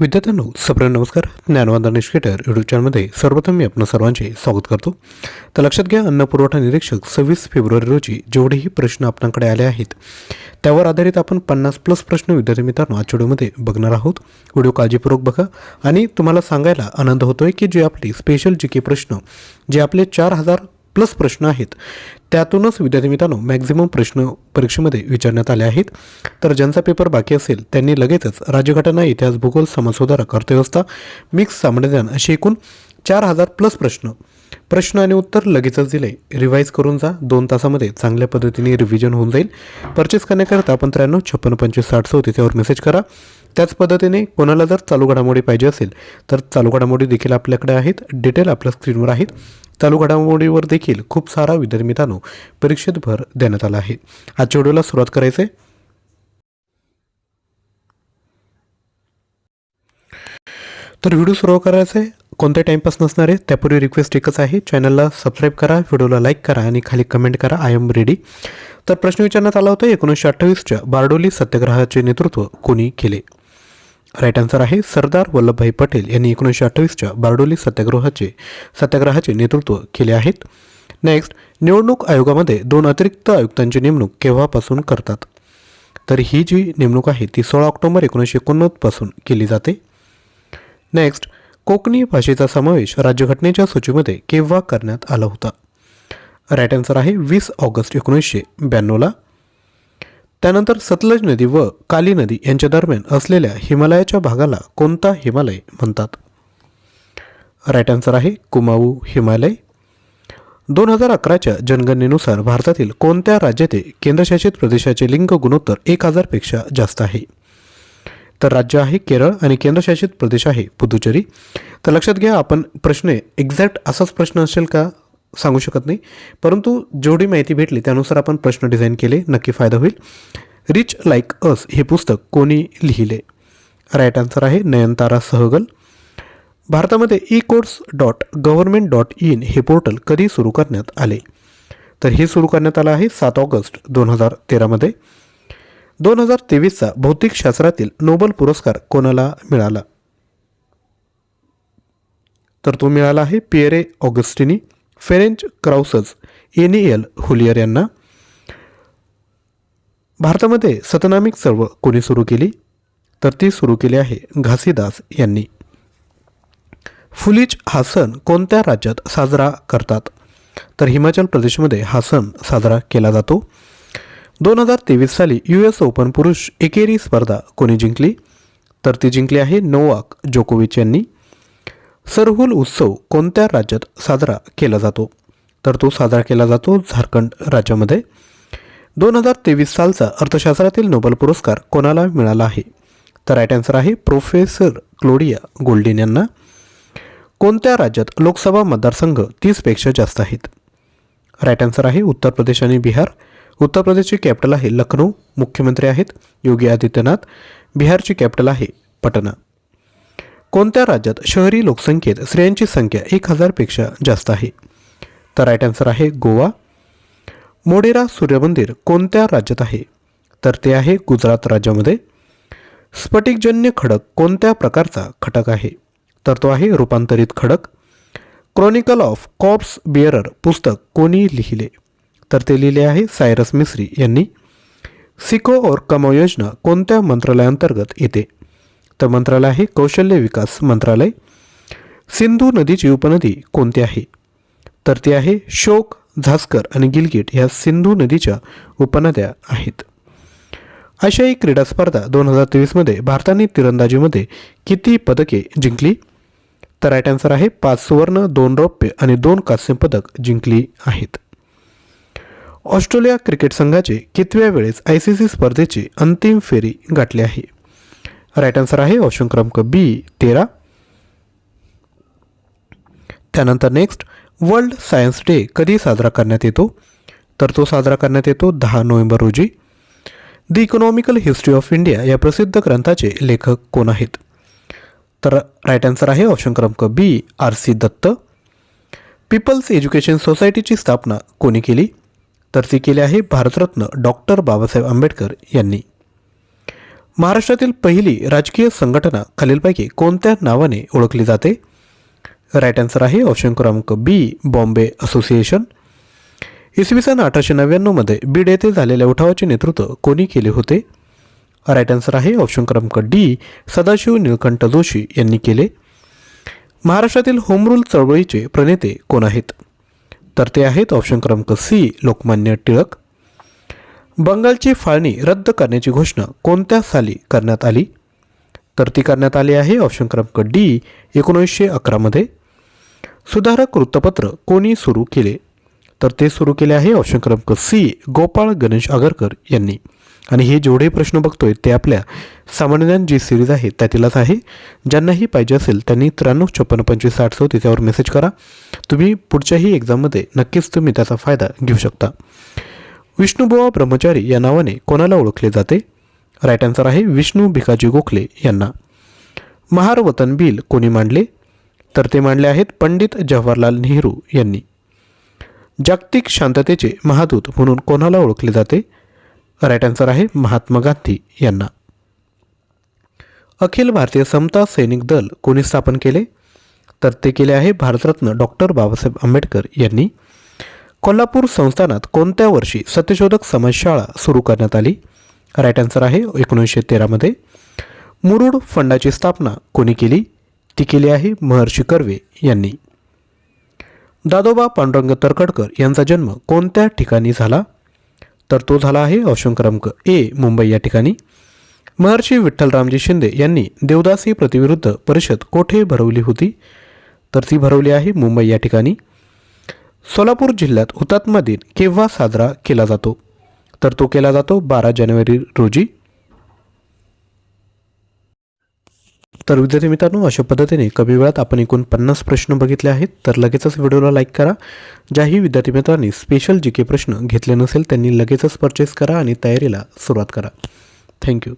विद्यार्थ्यांनो सप्र नमस्कार. ज्ञानवंत निष्केटर यूट्यूब चॅनलमध्ये सर्वप्रथम मी आपण सर्वांचे स्वागत करतो. तर लक्षात घ्या अन्न पुरवठा निरीक्षक सव्वीस फेब्रुवारी रोजी जेवढेही प्रश्न आपणाकडे आले आहेत त्यावर आधारित आपण पन्नास प्लस प्रश्न विद्यार्थी मित्रांनो आजच्या व्हिडिओमध्ये बघणार आहोत. व्हिडिओ काळजीपूर्वक बघा. आणि तुम्हाला सांगायला आनंद होतोय की जे आपले स्पेशल जी के प्रश्न जे आपले चार हजार प्लस प्रश्न आहेत. त्यातूनच विद्यार्थी मित्रांनो मॅक्झिमम प्रश्न परीक्षेमध्ये विचारण्यात आले आहेत. तर ज्यांचा पेपर बाकी असेल त्यांनी लगेचच राज्यघटना इतिहास भूगोल समाजसुधारक अर्थव्यवस्था मिक्स सामान्यज्ञान असे एकूण चार हजार प्लस प्रश्न. प्रश्न आणि उत्तर लगेचच दिले. रिवाईज करून जा. दोन तासामध्ये चांगल्या पद्धतीने रिव्हिजन होऊन जाईल. परचेस करण्याकरता आपण त्र्याण्णव छप्पन्न पंचवीस साठ सौ त्याच्यावर मेसेज करा. त्याच पद्धतीने कोणाला जर चालू घडामोडी पाहिजे असेल तर चालू घडामोडी देखील आपल्याकडे आहेत. डिटेल आपल्या स्क्रीनवर आहेत. चालू घडामोडीवर देखील खूप सारा विद्यार्थी मित्रांनो परीक्षेत भर देण्यात आला आहे. आजच्या व्हिडिओला सुरुवात करायचं. आहे तर व्हिडिओ सुरू करायचा. आहे कोणत्या टाईमपास नसणारे आहे त्यापूर्वी रिक्वेस्ट एकच आहे. चॅनलला सबस्क्राईब करा व्हिडिओला लाईक करा आणि खाली कमेंट करा आय एम रेडी तर प्रश्न विचारण्यात आला होता एकोणीसशे अठ्ठावीसच्या बारडोली सत्याग्रहाचे नेतृत्व कोणी केले? राईट आन्सर आहे सरदार वल्लभभाई पटेल यांनी एकोणीसशे अठ्ठावीसच्या बारडोली सत्याग्रहाचे सत्याग्रहाचे नेतृत्व केले आहेत. नेक्स्ट निवडणूक आयोगामध्ये दोन अतिरिक्त आयुक्तांची नेमणूक केव्हापासून करतात? तर ही जी नेमणूक आहे ती सोळा ऑक्टोबर एकोणीसशे एकोणनव्वदपासून केली जाते. नेक्स्ट कोकणी भाषेचा समावेश राज्यघटनेच्या सूचीमध्ये केव्हा करण्यात आला होता? राईट आन्सर आहे वीस ऑगस्ट एकोणीसशे ब्याण्णवला. त्यानंतर सतलज नदी व काली नदी यांच्या दरम्यान असलेल्या हिमालयाच्या भागाला कोणता हिमालय म्हणतात? राईट आन्सर आहे कुमाऊ हिमालय. दोन हजार अकराच्या जनगणनेनुसार भारतातील कोणत्या राज्याचे केंद्रशासित प्रदेशाचे लिंग गुणोत्तर एक हजारपेक्षा जास्त आहे? तर राज्य आहे केरळ आणि केंद्रशासित प्रदेश आहे पुदुचेरी. तर लक्षात घ्या आपण प्रश्न एक्झॅक्ट असाच प्रश्न असेल का? सांगू शकत नाही. परंतु जेवढी माहिती भेटली त्यानुसार आपण प्रश्न डिझाईन केले नक्की फायदा होईल. रिच लाईक अस हे पुस्तक कोणी लिहिले? राईट आन्सर आहे नयनतारा सहगल. भारतामध्ये e course dot government dot in हे पोर्टल कधी सुरू करण्यात आले? तर हे सुरू करण्यात आलं आहे सात ऑगस्ट दोन हजार तेरामध्ये दोन हजार तेवीसचा भौतिकशास्त्रातील नोबल पुरस्कार कोणाला मिळाला? तर तो मिळाला आहे पिएरे ऑगस्टिनी. फेरेंच क्राउसस एनिएल हुलियर यांना भारतामध्ये सतनामिक चळवळ कोणी सुरू केली? तर ती सुरू केली आहे घासीदास यांनी. फुलिच हा सण कोणत्या राज्यात साजरा करतात? तर हिमाचल प्रदेशमध्ये हा सण साजरा केला जातो. दोन हजार तेवीस साली यू एस ओपन पुरुष एकेरी स्पर्धा कोणी जिंकली? तर ती जिंकली आहे नोवाक जोकोविच यांनी. सरहुल उत्सव कोणत्या राज्यात साजरा केला जातो? तर तो साजरा केला जातो झारखंड राज्यामध्ये. दोन हजार तेवीस सालचा अर्थशास्त्रातील नोबेल पुरस्कार कोणाला मिळाला आहे? तर राईट आन्सर आहे प्रोफेसर क्लोडिया गोल्डिन यांना. कोणत्या राज्यात लोकसभा मतदारसंघ तीसपेक्षा जास्त आहेत? राईट आन्सर आहे उत्तर प्रदेश आणि बिहार. उत्तर प्रदेशची कॅपिटल आहे लखनौ मुख्यमंत्री आहेत योगी आदित्यनाथ. बिहारची कॅपिटल आहे पटना. कोणत्या राज्यात शहरी लोकसंख्येत स्त्रियांची संख्या एक हजारपेक्षा जास्त आहे? तर राईट आन्सर आहे गोवा. मोडेरा सूर्यमंदिर कोणत्या राज्यात आहे? तर ते आहे गुजरात राज्यामध्ये. स्फटिकजन्य खडक कोणत्या प्रकारचा खडक आहे? तर तो आहे रूपांतरित खडक. क्रॉनिकल ऑफ कॉप्स बिअरर पुस्तक कोणी लिहिले? तर ते लिहिले आहे सायरस मिस्री यांनी. सिको और कमो योजना कोणत्या मंत्रालयाअंतर्गत येते? तर मंत्रालय आहे कौशल्य विकास मंत्रालय. सिंधू नदीची उपनदी कोणती आहे? तर ती आहे शोक झास्कर आणि गिलगिट ह्या सिंधू नदीच्या उपनद्या आहेत. आशियाई क्रीडा स्पर्धा दोन हजार तेवीसमध्ये भारताने तिरंदाजीमध्ये किती पदके जिंकली? तर राईट आन्सर आहे पाच सुवर्ण दोन रौप्य आणि दोन कांस्य पदक जिंकली आहेत. ऑस्ट्रेलिया क्रिकेट संघाचे कितव्या वेळेस आय सी सी स्पर्धेची अंतिम फेरी गाठली आहे? राईट आन्सर आहे ऑप्शन क्रमांक बी तेरा. त्यानंतर नेक्स्ट वर्ल्ड सायन्स डे कधी साजरा करण्यात येतो? तर तो साजरा करण्यात येतो दहा नोव्हेंबर रोजी. The economical history of India या प्रसिद्ध ग्रंथाचे लेखक कोण आहेत? तर राईट आन्सर आहे ऑप्शन क्रमांक B R C Dutt. People's education सोसायटीची स्थापना कोणी केली? तर ती केली आहे भारतरत्न डॉक्टर बाबासाहेब आंबेडकर यांनी. महाराष्ट्रातील पहिली राजकीय संघटना खालीलपैकी कोणत्या नावाने ओळखली जाते? राईट आन्सर आहे ऑप्शन क्रमांक बी बॉम्बे असोसिएशन इसवी सन अठराशे नव्याण्णवमध्ये बीड येथे झालेल्या उठावाचे नेतृत्व कोणी केले होते? राईट आन्सर आहे ऑप्शन क्रमांक डी सदाशिव निळकंठ जोशी यांनी केले. महाराष्ट्रातील होमरूल चळवळीचे प्रणेते कोण आहेत? तर ते आहेत ऑप्शन क्रमांक सी लोकमान्य टिळक. बंगालची फाळणी रद्द करण्याची घोषणा कोणत्या साली करण्यात आली? तर ती करण्यात आली आहे ऑप्शन क्रमांक डी एकोणीसशे अकरामध्ये सुधारक वृत्तपत्र कोणी सुरू केले? तर ते सुरू केले आहे ऑप्शन क्रमांक सी गोपाळ गणेश आगरकर यांनी. आणि हे जेवढे प्रश्न बघतोय ते आपल्या सामान्य ज्ञान जी सिरीज आहे त्यातीलच आहे. ज्यांनाही पाहिजे असेल त्यांनी त्र्याण्णव छप्पन्न पंचवीस साठ सौ त्याच्यावर मेसेज करा. तुम्ही पुढच्याही एक्झाममध्ये नक्कीच तुम्ही त्याचा फायदा घेऊ शकता. विष्णुबुवा ब्रह्मचारी या नावाने कोणाला ओळखले जाते? राईट आन्सर आहे विष्णू भिकाजी गोखले यांना. महार वतन बिल कोणी मांडले? तर ते मांडले आहेत पंडित जवाहरलाल नेहरू यांनी. जागतिक शांततेचे महादूत म्हणून कोणाला ओळखले जाते? राईट आन्सर आहे महात्मा गांधी यांना. अखिल भारतीय समता सैनिक दल कोणी स्थापन केले? तर ते केले आहे भारतरत्न डॉक्टर बाबासाहेब आंबेडकर यांनी. कोल्हापूर संस्थानात कोणत्या वर्षी सत्यशोधक समाजशाळा सुरू करण्यात आली? राईट आन्सर आहे एकोणीसशे तेरामध्ये मुरुड फंडाची स्थापना कोणी केली? ती केली आहे महर्षी कर्वे यांनी. दादोबा पांडुरंग तरखडकर यांचा जन्म कोणत्या ठिकाणी झाला? तर तो झाला आहे ऑप्शन क्रमांक ए मुंबई या ठिकाणी. महर्षी विठ्ठलरामजी शिंदे यांनी देवदासी प्रतिविरुद्ध परिषद कोठे भरवली होती? तर ती भरवली आहे मुंबई या ठिकाणी. सोलापूर जिल्ह्यात हुतात्मा दिन केव्हा साजरा केला जातो? तर तो केला जातो बारा जानेवारी रोजी. तर विद्यार्थी मित्रांनो अशा पद्धतीने कमी वेळात आपण एकूण पन्नास प्रश्न बघितले आहेत. तर लगेचच व्हिडिओला लाईक करा. ज्याही विद्यार्थी मित्रांनी स्पेशल जी के प्रश्न घेतले नसेल त्यांनी लगेचच परचेस करा आणि तयारीला सुरुवात करा. थँक्यू